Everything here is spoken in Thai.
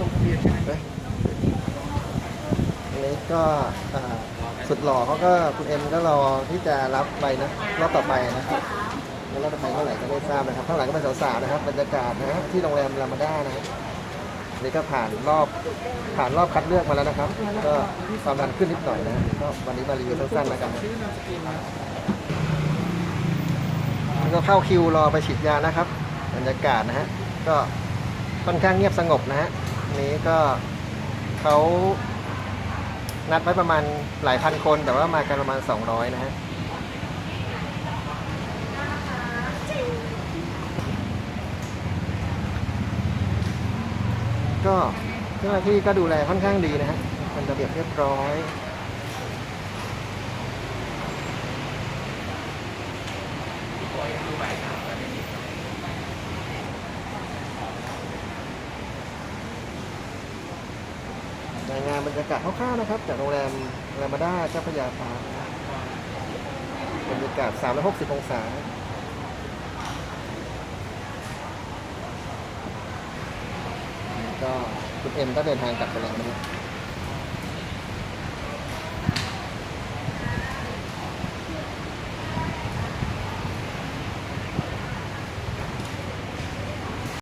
ลงทะเบียนใช่ไหมเอ้ยอันนี้ก็อ่าสุดหล่อเขาก็คุณเอ็มก็รอที่จะรับไปนะรอบต่อไปนะครับแล้วรอบต่อไปเมื่อไหร่ก็ไม่ทราบนะครับข้างหลังก็เป็นสาวๆนะครับบรรยากาศนะฮะที่โรงแรมรามาด้านะนี่ก็ผ่านรอบผ่านรอบคัดเลือกมาแล้วนะครับ ก็ความดันขึ้นนิดหน่อยนะก็วันนี้มารีวิวสั้นๆแล้วกันะชื่อนามสกุลนะแล้วก็เข้าคิวรอไปฉีดยานะครับ บรรยากาศนะฮะก็ค่อนข้างเงียบสงบนะฮะ นี้ก็เขานัดไว้ประมาณหลายพันคนแต่ว่ามากันประมาณ 200 นะฮะก็เจ้าหน้าที่ก็ดูแลค่อนข้างดีนะฮะเป็นระเบียบเรียบร้อยรา งานบรรยากาศคร่าวๆนะครับ จากโรงแรมรามาด้าเจ้าพระยาฟ้าบรรยากาศ 360 องศาก็คุณเอ็มก็เดินทางกลับไปแล้วนะครับ